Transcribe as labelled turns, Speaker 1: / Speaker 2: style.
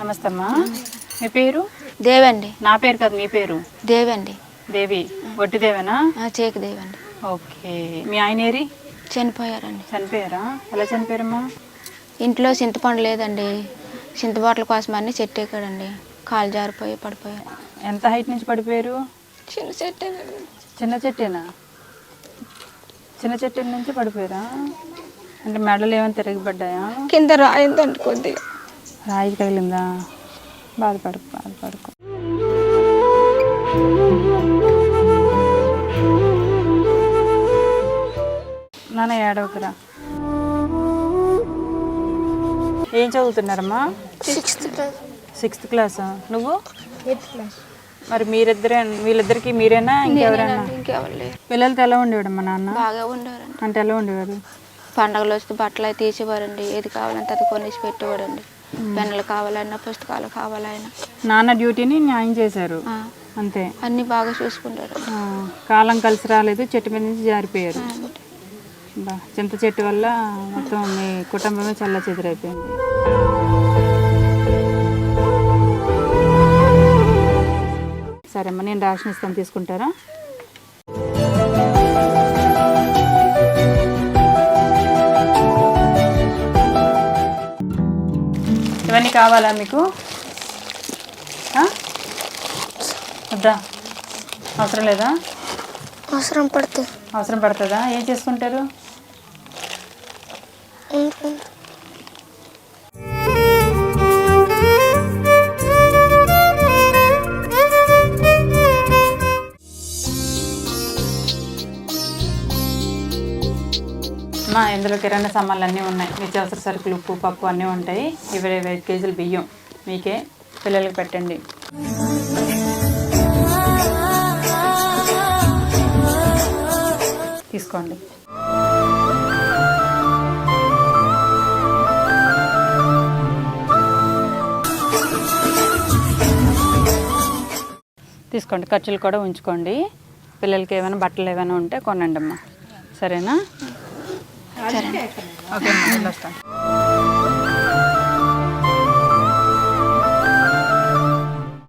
Speaker 1: నమస్తే అమ్మా మీ పేరు?
Speaker 2: దేవండి.
Speaker 1: నా పేరు కాదు మీ పేరు?
Speaker 2: దేవండి.
Speaker 1: దేవి. ఒట్టిదేవేనా
Speaker 2: ఆ, చేకు దేవండి.
Speaker 1: ఓకే. మీ ఆయన ఏరి?
Speaker 2: చనిపోయారండి.
Speaker 1: చనిపోయారా? ఎలా చనిపోయారమ్మా?
Speaker 2: ఇంట్లో చింతపండు లేదండి. చింతబాటల కోసమని చెట్టు ఎక్కాడండి కాలు జారిపోయి పడిపోయారు.
Speaker 1: ఎంత హైట్ నుంచి పడిపోయారు?
Speaker 2: చిన్న చెట్టు
Speaker 1: చిన్న చెట్టేనా? చిన్న చెట్టు నుంచి పడిపోయారా? అంటే మెడలు ఏమైనా తిరగబడ్డాయా?
Speaker 2: కింద రాయిందండి కొద్దిగా.
Speaker 1: రాయి తగిలిందా? బాధపడకు బాధపడకు. నాన్న ఏడవకురా. ఏం చదువుతున్నారమ్మా?
Speaker 2: సిక్స్త్
Speaker 1: సిక్స్త్ క్లాసా నువ్వు? మరి మీరిద్దరే వీళ్ళిద్దరికి మీరేనా? ఇంకెవరైనా పిల్లలతో ఎలా ఉండేవాడు మా నాన్న?
Speaker 2: బాగా ఉండేవారండి.
Speaker 1: అంటే ఎలా ఉండేవారు?
Speaker 2: పండగలు వస్తే బట్టలు అవి తీసేవారండి. ఏది కావాలంటే అది కొనేసి పెట్టేవాడండి పెన్నులు కావాలన్నా పుస్తకాలు కావాలన్నా
Speaker 1: నాన్న డ్యూటీని న్యాయం చేశారు. అంతే.
Speaker 2: అన్నీ బాగా చూసుకుంటారు
Speaker 1: కాలం కలిసి రాలేదు చెట్టు మీద నుంచి జారిపోయారు. బా చింత చెట్టు వల్ల మొత్తం మీ కుటుంబమే చల్ల చెదిరైపోయింది. సరే అమ్మా నేను రేషన్ ఇస్తాను తీసుకుంటారా? ఇవన్నీ కావాలా మీకు? వద్దా? అవసరం లేదా?
Speaker 2: అవసరం పడుతుంది.
Speaker 1: అవసరం పడుతుందా? ఏం చేసుకుంటారు? మా ఇందులో కిరాణా సామాన్లు అన్నీ ఉన్నాయి నిత్యావసర సరుకులు ఉప్పు పప్పు అన్నీ ఉంటాయి. ఇరవై ఐదు కేజీలు బియ్యం మీకే పిల్లలకి పెట్టండి. తీసుకోండి. తీసుకోండి. ఖర్చులు కూడా ఉంచుకోండి. పిల్లలకి ఏమైనా బట్టలు ఏమైనా ఉంటే కొనండి అమ్మా సరేనా? ఓకే వెళ్ళొస్తాను